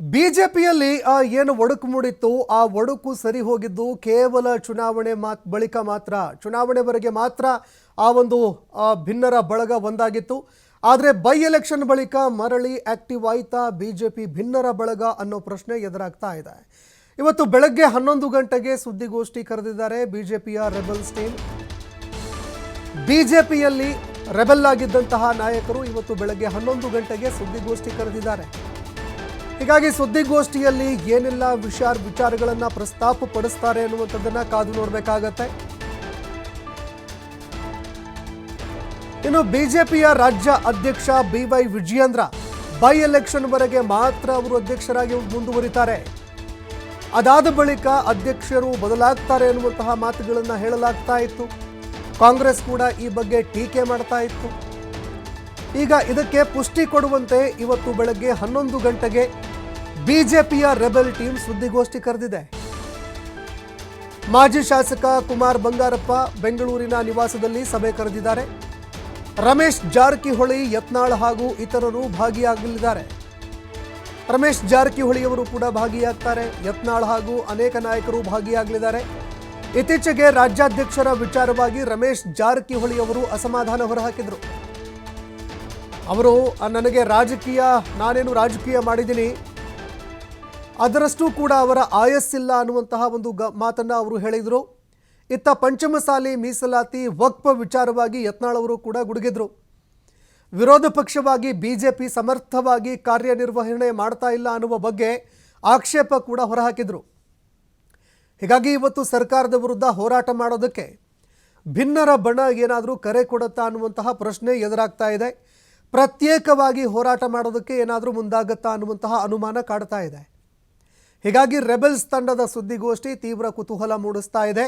ಬಿಜೆಪಿಯಲ್ಲಿ ಏನು ಒಡಕು ಮೂಡಿತ್ತು, ಆ ಒಡಕು ಸರಿ ಹೋಗಿದ್ದು ಕೇವಲ ಚುನಾವಣೆ ಮಾತ್ ಬಳಿಕ ಮಾತ್ರ. ಚುನಾವಣೆವರೆಗೆ ಮಾತ್ರ ಆ ಒಂದು ಭಿನ್ನರ ಬಳಗ ಒಂದಾಗಿತ್ತು. ಆದರೆ ಬೈ ಎಲೆಕ್ಷನ್ ಬಳಿಕ ಮರಳಿ ಆಕ್ಟಿವ್ ಆಯ್ತಾ ಬಿಜೆಪಿ ಭಿನ್ನರ ಬಳಗ ಅನ್ನೋ ಪ್ರಶ್ನೆ ಎದುರಾಗ್ತಾ ಇದೆ. ಇವತ್ತು ಬೆಳಗ್ಗೆ ಹನ್ನೊಂದು ಗಂಟೆಗೆ ಸುದ್ದಿಗೋಷ್ಠಿ ಕರೆದಿದ್ದಾರೆ ಬಿಜೆಪಿಯ ರೆಬಲ್ಸ್ ಟೀಮ್ ಬಿಜೆಪಿಯಲ್ಲಿ ರೆಬೆಲ್ ಆಗಿದ್ದಂತಹ ನಾಯಕರು ಇವತ್ತು ಬೆಳಗ್ಗೆ ಹನ್ನೊಂದು ಗಂಟೆಗೆ ಸುದ್ದಿಗೋಷ್ಠಿ ಕರೆದಿದ್ದಾರೆ. ಹೀಗಾಗಿ ಸುದ್ದಿಗೋಷ್ಠಿಯಲ್ಲಿ ಏನೆಲ್ಲ ವಿಚಾರ ವಿಚಾರಗಳನ್ನ ಪ್ರಸ್ತಾಪ ಪಡಿಸ್ತಾರೆ ಅನ್ನುವಂಥದ್ದನ್ನ ಕಾದು ನೋಡಬೇಕಾಗತ್ತೆ. ಇನ್ನು ಬಿಜೆಪಿಯ ರಾಜ್ಯ ಅಧ್ಯಕ್ಷ B Y Vijayendra by election ವರೆಗೆ ಮಾತ್ರ ಅವರು ಅಧ್ಯಕ್ಷರಾಗಿ ಮುಂದುವರಿತಾರೆ. ಅದಾದ ಬಳಿಕ ಅಧ್ಯಕ್ಷರು ಬದಲಾಗ್ತಾರೆ ಅನ್ನುವಂತಹ ಮಾತುಗಳನ್ನು ಹೇಳಲಾಗ್ತಾ ಇತ್ತು. ಕಾಂಗ್ರೆಸ್ ಕೂಡ ಈ ಬಗ್ಗೆ ಟೀಕೆ ಮಾಡ್ತಾ ಇತ್ತು. ಈಗ ಇದಕ್ಕೆ ಪುಷ್ಟಿ ಕೊಡುವಂತೆ ಇವತ್ತು ಬೆಳಗ್ಗೆ ಹನ್ನೊಂದು ಗಂಟೆಗೆ ಬಿಜೆಪಿಯ ರೆಬೆಲ್ ಟೀಮ್ ಸುದ್ದಿಗೋಷ್ಠಿ ಕರೆದಿದೆ. ಮಾಜಿ ಶಾಸಕ ಕುಮಾರ್ ಬಂಗಾರಪ್ಪ ಬೆಂಗಳೂರಿನ ನಿವಾಸದಲ್ಲಿ ಸಭೆ ಕರೆದಿದ್ದಾರೆ. ರಮೇಶ್ ಜಾರಕಿಹೊಳಿ, ಯತ್ನಾಳ್ ಹಾಗೂ ಇತರರು ಭಾಗಿಯಾಗಲಿದ್ದಾರೆ. ರಮೇಶ್ ಜಾರಕಿಹೊಳಿಯವರು ಕೂಡ ಭಾಗಿಯಾಗ್ತಾರೆ. ಯತ್ನಾಳ್ ಹಾಗೂ ಅನೇಕ ನಾಯಕರು ಭಾಗಿಯಾಗಲಿದ್ದಾರೆ. ಇತ್ತೀಚೆಗೆ ರಾಜ್ಯಾಧ್ಯಕ್ಷರ ವಿಚಾರವಾಗಿ ರಮೇಶ್ ಜಾರಕಿಹೊಳಿ ಅವರು ಅಸಮಾಧಾನ ಹೊರಹಾಕಿದರು. ಅವರು, ನನಗೆ ರಾಜಕೀಯ, ನಾನೇನು ರಾಜಕೀಯ ಮಾಡಿದ್ದೀನಿ. ಅದರಷ್ಟು ಕೂಡ ಅವರ ಆಯಸ್ಸಿಲ್ಲ ಅನ್ನುವಂತಹ ಒಂದು ಗ ಮಾತನ್ನು ಅವರು ಹೇಳಿದರು. ಇತ್ತ ಪಂಚಮಸಾಲಿ ಮೀಸಲಾತಿ ವಕ್ಪ ವಿಚಾರವಾಗಿ ಯತ್ನಾಳ್ ಅವರು ಕೂಡ ಗುಡುಗಿದ್ರು. ವಿರೋಧ ಪಕ್ಷವಾಗಿ ಬಿಜೆಪಿ ಸಮರ್ಥವಾಗಿ ಕಾರ್ಯನಿರ್ವಹಣೆ ಮಾಡ್ತಾ ಇಲ್ಲ ಅನ್ನುವ ಬಗ್ಗೆ ಆಕ್ಷೇಪ ಕೂಡ ಹೊರಹಾಕಿದರು. ಹೀಗಾಗಿ ಇವತ್ತು ಸರ್ಕಾರದ ವಿರುದ್ಧ ಹೋರಾಟ ಮಾಡೋದಕ್ಕೆ ಭಿನ್ನರ ಬಣ ಏನಾದರೂ ಕರೆ ಕೊಡುತ್ತಾ ಅನ್ನುವಂತಹ ಪ್ರಶ್ನೆ ಎದುರಾಗ್ತಾ ಇದೆ. ಪ್ರತ್ಯೇಕವಾಗಿ ಹೋರಾಟ ಮಾಡೋದಕ್ಕೆ ಏನಾದರೂ ಮುಂದಾಗತ್ತಾ ಅನ್ನುವಂತಹ ಅನುಮಾನ ಕಾಡ್ತಾ ಇದೆ. ಹೀಗಾಗಿ ರೆಬೆಲ್ಸ್ ತಂಡದ ಸುದ್ದಿಗೋಷ್ಠಿ ತೀವ್ರ ಕುತೂಹಲ ಮೂಡಿಸ್ತಾ ಇದೆ.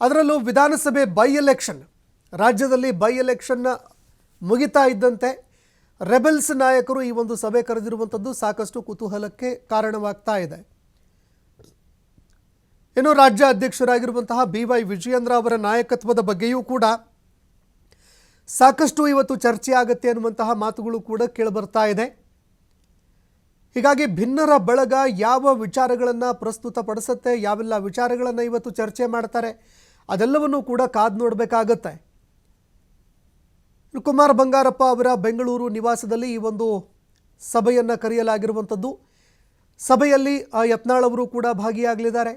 ಅದರಲ್ಲೂ ವಿಧಾನಸಭೆ ಬೈ ಎಲೆಕ್ಷನ್ ರಾಜ್ಯದಲ್ಲಿ ಬೈ ಎಲೆಕ್ಷನ್ ಮುಗಿತಾ ಇದ್ದಂತೆ ರೆಬೆಲ್ಸ್ ನಾಯಕರು ಈ ಒಂದು ಸಭೆ ಕರೆದಿರುವಂಥದ್ದು ಸಾಕಷ್ಟು ಕುತೂಹಲಕ್ಕೆ ಕಾರಣವಾಗ್ತಾ ಇದೆ. ಇನ್ನು ರಾಜ್ಯ ಅಧ್ಯಕ್ಷರಾಗಿರುವಂತಹ ಬಿ ವೈ ವಿಜಯೇಂದ್ರ ಅವರ ನಾಯಕತ್ವದ ಬಗ್ಗೆಯೂ ಕೂಡ ಸಾಕಷ್ಟು ಇವತ್ತು ಚರ್ಚೆ ಆಗುತ್ತೆ ಅನ್ನುವಂತಹ ಮಾತುಗಳು ಕೂಡ ಕೇಳಿಬರ್ತಾ ಇದೆ. ಹೀಗಾಗಿ ಭಿನ್ನರ ಬಳಗ ಯಾವ ವಿಚಾರಗಳನ್ನು ಪ್ರಸ್ತುತಪಡಿಸುತ್ತೆ, ಯಾವೆಲ್ಲ ವಿಚಾರಗಳನ್ನು ಇವತ್ತು ಚರ್ಚೆ ಮಾಡ್ತಾರೆ, ಅದೆಲ್ಲವನ್ನೂ ಕೂಡ ಕಾದು ನೋಡಬೇಕಾಗತ್ತೆ. ಕುಮಾರ್ ಬಂಗಾರಪ್ಪ ಅವರ ಬೆಂಗಳೂರು ನಿವಾಸದಲ್ಲಿ ಈ ಒಂದು ಸಭೆಯನ್ನು ಕರೆಯಲಾಗಿರುವಂಥದ್ದು. ಸಭೆಯಲ್ಲಿ ಯತ್ನಾಳ್ ಅವರು ಕೂಡ ಭಾಗಿಯಾಗಲಿದ್ದಾರೆ.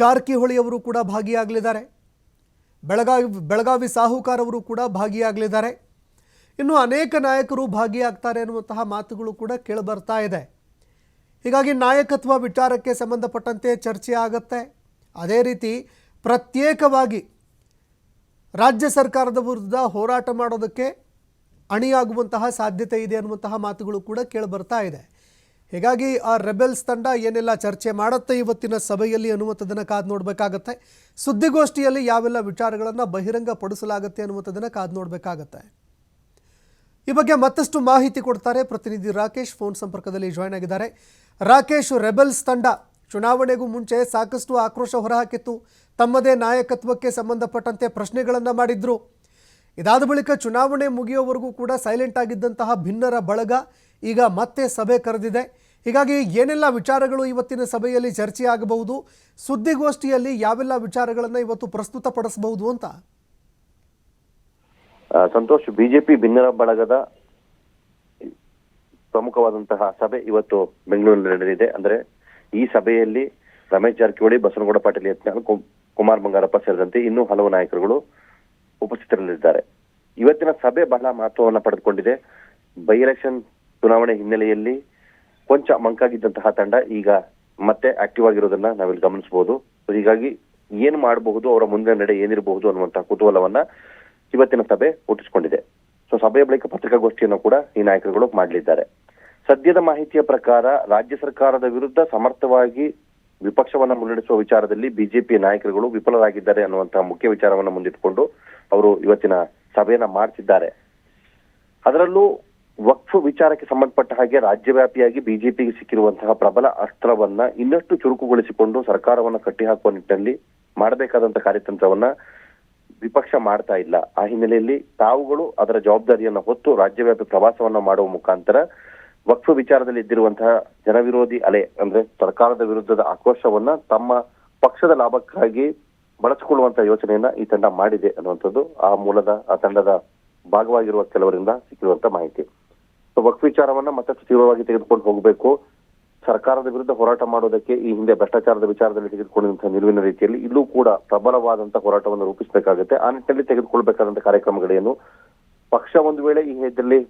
ಜಾರಕಿಹೊಳಿ ಅವರು ಕೂಡ ಭಾಗಿಯಾಗಲಿದ್ದಾರೆ. ಬೆಳಗಾವಿ ಬೆಳಗಾವಿ ಸಾಹುಕಾರ್ ಅವರು ಕೂಡ ಭಾಗಿಯಾಗಲಿದ್ದಾರೆ. ಇನ್ನು ಅನೇಕ ನಾಯಕರು ಭಾಗಿಯಾಗ್ತಾರೆ ಅನ್ನುವಂತಹ ಮಾತುಗಳು ಕೂಡ ಕೇಳಿಬರ್ತಾ ಇದೆ. ಹೀಗಾಗಿ ನಾಯಕತ್ವ ವಿಚಾರಕ್ಕೆ ಸಂಬಂಧಪಟ್ಟಂತೆ ಚರ್ಚೆ ಆಗುತ್ತೆ. ಅದೇ ರೀತಿ ಪ್ರತ್ಯೇಕವಾಗಿ ರಾಜ್ಯ ಸರ್ಕಾರದ ವಿರುದ್ಧ ಹೋರಾಟ ಮಾಡೋದಕ್ಕೆ ಅಣಿಯಾಗುವಂತಹ ಸಾಧ್ಯತೆ ಇದೆ ಅನ್ನುವಂತಹ ಮಾತುಗಳು ಕೂಡ ಕೇಳಿಬರ್ತಾ ಇದೆ. ಹೀಗಾಗಿ ಆ ರೆಬೆಲ್ಸ್ ತಂಡ ಏನೆಲ್ಲ ಚರ್ಚೆ ಮಾಡುತ್ತೆ ಇವತ್ತಿನ ಸಭೆಯಲ್ಲಿ ಅನ್ನುವಂಥದ್ದನ್ನು ಕಾದು ನೋಡಬೇಕಾಗತ್ತೆ. ಸುದ್ದಿಗೋಷ್ಠಿಯಲ್ಲಿ ಯಾವೆಲ್ಲ ವಿಚಾರಗಳನ್ನು ಬಹಿರಂಗಪಡಿಸಲಾಗುತ್ತೆ ಅನ್ನುವಂಥದ್ದನ್ನು ಕಾದು ನೋಡಬೇಕಾಗತ್ತೆ. ಈ ಬಗ್ಗೆ ಮತ್ತಷ್ಟು ಮಾಹಿತಿ ಕೊಡ್ತಾರೆ ಪ್ರತಿನಿಧಿ ರಾಕೇಶ್. ಫೋನ್ ಸಂಪರ್ಕದಲ್ಲಿ ಜಾಯ್ನ್ ಆಗಿದ್ದಾರೆ. ರಾಕೇಶ್, ರೆಬೆಲ್ಸ್ ತಂಡ ಚುನಾವಣೆಗೂ ಮುಂಚೆ ಸಾಕಷ್ಟು ಆಕ್ರೋಶ ಹೊರಹಾಕಿತ್ತು. ತಮ್ಮದೇ ನಾಯಕತ್ವಕ್ಕೆ ಸಂಬಂಧಪಟ್ಟಂತೆ ಪ್ರಶ್ನೆಗಳನ್ನು ಮಾಡಿದ್ರು. ಇದಾದ ಬಳಿಕ ಚುನಾವಣೆ ಮುಗಿಯೋವರೆಗೂ ಕೂಡ ಸೈಲೆಂಟ್ ಆಗಿದ್ದಂತಹ ಭಿನ್ನರ ಬಳಗ ಈಗ ಮತ್ತೆ ಸಭೆ ಕರೆದಿದೆ. ಹೀಗಾಗಿ ಏನೆಲ್ಲ ವಿಚಾರಗಳು ಇವತ್ತಿನ ಸಭೆಯಲ್ಲಿ ಚರ್ಚೆ ಆಗಬಹುದು ಸುದ್ದಿಗೋಷ್ಠಿಯಲ್ಲಿ ಯಾವೆಲ್ಲ ವಿಚಾರಗಳನ್ನು ಇವತ್ತು ಪ್ರಸ್ತುತಪಡಿಸಬಹುದು ಅಂತ ಸಂತೋಷ್, ಬಿಜೆಪಿ ಭಿನ್ನರ ಬಳಗದ ಪ್ರಮುಖವಾದಂತಹ ಸಭೆ ಇವತ್ತು ಬೆಂಗಳೂರಿನಲ್ಲಿ ನಡೆದಿದೆ. ಅಂದ್ರೆ ಈ ಸಭೆಯಲ್ಲಿ ರಮೇಶ್ ಜಾರಕಿಹೊಳಿ ಬಸವನಗೌಡ ಪಾಟೀಲ್, ಯತ್ನಾಳ್ ಕುಮಾರ್ ಬಂಗಾರಪ್ಪ ಸೇರಿದಂತೆ ಇನ್ನೂ ಹಲವು ನಾಯಕರುಗಳು ಉಪಸ್ಥಿತರಲ್ಲಿದ್ದಾರೆ. ಇವತ್ತಿನ ಸಭೆ ಬಹಳ ಮಹತ್ವವನ್ನು ಪಡೆದುಕೊಂಡಿದೆ. ಬೈ ಎಲೆಕ್ಷನ್ ಚುನಾವಣೆ ಹಿನ್ನೆಲೆಯಲ್ಲಿ ಕೊಂಚ ಮಂಕಾಗಿದ್ದಂತಹ ತಂಡ ಈಗ ಮತ್ತೆ ಆಕ್ಟಿವ್ ಆಗಿರೋದನ್ನ ನಾವಿಲ್ಲಿ ಗಮನಿಸಬಹುದು. ಹೀಗಾಗಿ ಏನ್ ಮಾಡಬಹುದು, ಅವರ ಮುಂದಿನ ನಡೆ ಏನಿರಬಹುದು ಅನ್ನುವಂತಹ ಕುತೂಹಲವನ್ನ ಇವತ್ತಿನ ಸಭೆ ಹುಟ್ಟಿಸಿಕೊಂಡಿದೆ. ಸೊ ಸಭೆಯ ಬಳಿಕ ಪತ್ರಿಕಾಗೋಷ್ಠಿಯನ್ನು ಕೂಡ ಈ ನಾಯಕರುಗಳು ಮಾಡಲಿದ್ದಾರೆ. ಸದ್ಯದ ಮಾಹಿತಿಯ ಪ್ರಕಾರ ರಾಜ್ಯ ಸರ್ಕಾರದ ವಿರುದ್ಧ ಸಮರ್ಥವಾಗಿ ವಿಪಕ್ಷವನ್ನ ಮುನ್ನಡೆಸುವ ವಿಚಾರದಲ್ಲಿ ಬಿಜೆಪಿ ನಾಯಕರುಗಳು ವಿಫಲರಾಗಿದ್ದಾರೆ ಅನ್ನುವಂತಹ ಮುಖ್ಯ ವಿಚಾರವನ್ನ ಮುಂದಿಟ್ಟುಕೊಂಡು ಅವರು ಇವತ್ತಿನ ಸಭೆಯನ್ನ ಮಾಡ್ತಿದ್ದಾರೆ. ಅದರಲ್ಲೂ ವಕ್ಫ್ ವಿಚಾರಕ್ಕೆ ಸಂಬಂಧಪಟ್ಟ ಹಾಗೆ ರಾಜ್ಯವ್ಯಾಪಿಯಾಗಿ ಬಿಜೆಪಿಗೆ ಸಿಕ್ಕಿರುವಂತಹ ಪ್ರಬಲ ಅಸ್ತ್ರವನ್ನ ಇನ್ನಷ್ಟು ಚುರುಕುಗೊಳಿಸಿಕೊಂಡು ಸರ್ಕಾರವನ್ನ ಕಟ್ಟಿಹಾಕುವ ನಿಟ್ಟಿನಲ್ಲಿ ಮಾಡಬೇಕಾದಂತಹ ಕಾರ್ಯತಂತ್ರವನ್ನ ವಿಪಕ್ಷ ಮಾಡ್ತಾ ಇಲ್ಲ. ಆ ಹಿನ್ನೆಲೆಯಲ್ಲಿ ತಾವುಗಳು ಅದರ ಜವಾಬ್ದಾರಿಯನ್ನ ಹೊತ್ತು ರಾಜ್ಯವ್ಯಾಪಿ ಪ್ರವಾಸವನ್ನ ಮಾಡುವ ಮುಖಾಂತರ ವಕ್ಫ್ ವಿಚಾರದಲ್ಲಿ ಇದ್ದಿರುವಂತಹ ಜನವಿರೋಧಿ ಅಲೆ ಅಂದ್ರೆ ಸರ್ಕಾರದ ವಿರುದ್ಧದ ಆಕ್ರೋಶವನ್ನ ತಮ್ಮ ಪಕ್ಷದ ಲಾಭಕ್ಕಾಗಿ ಬಳಸಿಕೊಳ್ಳುವಂತಹ ಯೋಚನೆಯನ್ನ ಈ ತಂಡ ಮಾಡಿದೆ ಅನ್ನುವಂಥದ್ದು ಆ ಮೂಲದ, ಆ ತಂಡದ ಭಾಗವಾಗಿರುವ ಕೆಲವರಿಂದ ಸಿಕ್ಕಿರುವಂತ ಮಾಹಿತಿ. ಸೊ ವಕ್ಫ್ ವಿಚಾರವನ್ನ ಮತ್ತಷ್ಟು ತೀವ್ರವಾಗಿ ತೆಗೆದುಕೊಂಡು ಹೋಗಬೇಕು. ಸರ್ಕಾರದ ವಿರುದ್ಧ ಹೋರಾಟ ಮಾಡೋದಕ್ಕೆ ಈ ಹಿಂದೆ ಭ್ರಷ್ಟಾಚಾರದ ವಿಚಾರದಲ್ಲಿ ತೆಗೆದುಕೊಂಡಿರುವಂತಹ ನಿಲುವಿನ ರೀತಿಯಲ್ಲಿ ಇಲ್ಲೂ ಕೂಡ ಪ್ರಬಲವಾದಂತಹ ಹೋರಾಟವನ್ನು ರೂಪಿಸಬೇಕಾಗುತ್ತೆ. ಆ ನಿಟ್ಟಿನಲ್ಲಿ ತೆಗೆದುಕೊಳ್ಬೇಕಾದಂತಹ ಕಾರ್ಯಕ್ರಮಗಳೇನು? ಪಕ್ಷ ಒಂದು ವೇಳೆ ಈ ಹೆಜ್ಜೆಯಲ್ಲಿ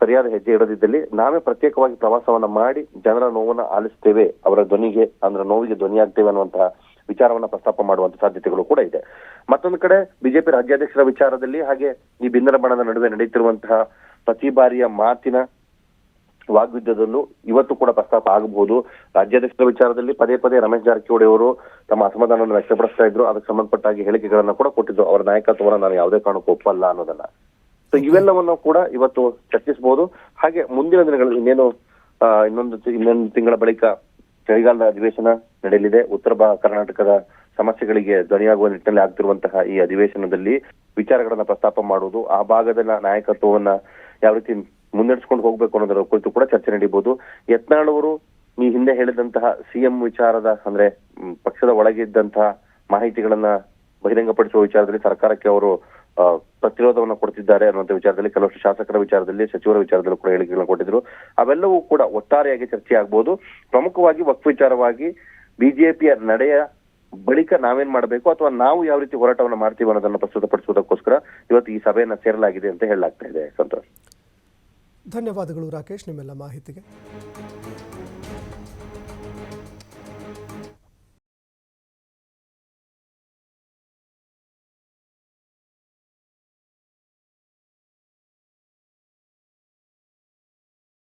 ಸರಿಯಾದ ಹೆಜ್ಜೆ ಇಡದಿದ್ದಲ್ಲಿ ನಾವೇ ಪ್ರತ್ಯೇಕವಾಗಿ ಪ್ರವಾಸವನ್ನ ಮಾಡಿ ಜನರ ನೋವನ್ನ ಆಲಿಸ್ತೇವೆ, ಅವರ ಧ್ವನಿಗೆ, ಅಂದ್ರೆ ನೋವಿಗೆ ಧ್ವನಿಯಾಗ್ತೇವೆ ಅನ್ನುವಂತಹ ವಿಚಾರವನ್ನ ಪ್ರಸ್ತಾಪ ಮಾಡುವಂತ ಸಾಧ್ಯತೆಗಳು ಕೂಡ ಇದೆ. ಮತ್ತೊಂದು ಕಡೆ ಬಿಜೆಪಿ ರಾಜ್ಯಾಧ್ಯಕ್ಷರ ವಿಚಾರದಲ್ಲಿ ಹಾಗೆ ಈ ಭಿನ್ನರ ಬಣದ ನಡುವೆ ನಡೆಯುತ್ತಿರುವಂತಹ ಪ್ರತಿ ಬಾರಿಯ ಮಾತಿನ ವಾಗ್ಯುದ್ಧದಲ್ಲೂ ಇವತ್ತು ಕೂಡ ಪ್ರಸ್ತಾಪ ಆಗಬಹುದು. ರಾಜ್ಯಾಧ್ಯಕ್ಷರ ವಿಚಾರದಲ್ಲಿ ಪದೇ ಪದೇ ರಮೇಶ್ ಜಾರಕಿಹೊಳಿ ಅವರು ತಮ್ಮ ಅಸಮಾಧಾನವನ್ನು ವ್ಯಕ್ತಪಡಿಸ್ತಾ ಇದ್ರು. ಅದಕ್ಕೆ ಸಂಬಂಧಪಟ್ಟಾಗಿ ಹೇಳಿಕೆಗಳನ್ನ ಕೂಡ ಕೊಟ್ಟಿದ್ರು. ಅವರ ನಾಯಕತ್ವವನ್ನು ನಾನು ಯಾವುದೇ ಕಾರಣಕ್ಕೂ ಒಪ್ಪಲ್ಲ ಅನ್ನೋದನ್ನ. ಸೊ ಇವೆಲ್ಲವನ್ನು ಕೂಡ ಇವತ್ತು ಚರ್ಚಿಸಬಹುದು. ಹಾಗೆ ಮುಂದಿನ ದಿನಗಳಲ್ಲಿ ಇನ್ನೇನು ಇನ್ನೊಂದು ಇನ್ನೊಂದು ತಿಂಗಳ ಬಳಿಕ ಚಳಿಗಾಲದ ಅಧಿವೇಶನ ನಡೆಯಲಿದೆ. ಉತ್ತರ ಕರ್ನಾಟಕದ ಸಮಸ್ಯೆಗಳಿಗೆ ಧ್ವನಿಯಾಗುವ ನಿಟ್ಟಿನಲ್ಲಿ ಆಗ್ತಿರುವಂತಹ ಈ ಅಧಿವೇಶನದಲ್ಲಿ ವಿಚಾರಗಳನ್ನ ಪ್ರಸ್ತಾಪ ಮಾಡುವುದು, ಆ ಭಾಗದ ನಾಯಕತ್ವವನ್ನ ಯಾವ ರೀತಿ ಮುನ್ನಡೆಸ್ಕೊಂಡು ಹೋಗ್ಬೇಕು ಅನ್ನೋದರ ಕುರಿತು ಕೂಡ ಚರ್ಚೆ ನಡೀಬಹುದು ಯತ್ನಾಳ್ ಅವರು ಈ ಹಿಂದೆ ಹೇಳಿದಂತಹ ಸಿಎಂ ವಿಚಾರದ ಅಂದ್ರೆ ಪಕ್ಷದ ಒಳಗೆ ಇದ್ದಂತಹ ಮಾಹಿತಿಗಳನ್ನ ಬಹಿರಂಗಪಡಿಸುವ ವಿಚಾರದಲ್ಲಿ ಸರ್ಕಾರಕ್ಕೆ ಅವರು ಪ್ರತಿರೋಧವನ್ನು ಕೊಡ್ತಿದ್ದಾರೆ ಅನ್ನುವಂಥ ವಿಚಾರದಲ್ಲಿ ಕೆಲವಷ್ಟು ಶಾಸಕರ ವಿಚಾರದಲ್ಲಿ, ಸಚಿವರ ವಿಚಾರದಲ್ಲೂ ಕೂಡ ಹೇಳಿಕೆಗಳನ್ನು ಕೊಟ್ಟಿದ್ರು. ಅವೆಲ್ಲವೂ ಕೂಡ ಒಟ್ಟಾರೆಯಾಗಿ ಚರ್ಚೆ ಆಗ್ಬೋದು. ಪ್ರಮುಖವಾಗಿ ವಕ್ಫ್ ವಿಚಾರವಾಗಿ ಬಿಜೆಪಿಯ ನಡೆಯ ಬಳಿಕ ನಾವೇನ್ ಮಾಡಬೇಕು ಅಥವಾ ನಾವು ಯಾವ ರೀತಿ ಹೋರಾಟವನ್ನ ಮಾಡ್ತೀವಿ ಅನ್ನೋದನ್ನ ಪ್ರಸ್ತುತಪಡಿಸುವುದಕ್ಕೋಸ್ಕರ ಇವತ್ತು ಈ ಸಭೆಯನ್ನ ಸೇರಲಾಗಿದೆ ಅಂತ ಹೇಳಲಾಗ್ತಾ ಇದೆ. ಸಂತೋಷ್. ಧನ್ಯವಾದಗಳು ರಾಕೇಶ್ ನಿಮ್ಮೆಲ್ಲ ಮಾಹಿತಿಗೆ.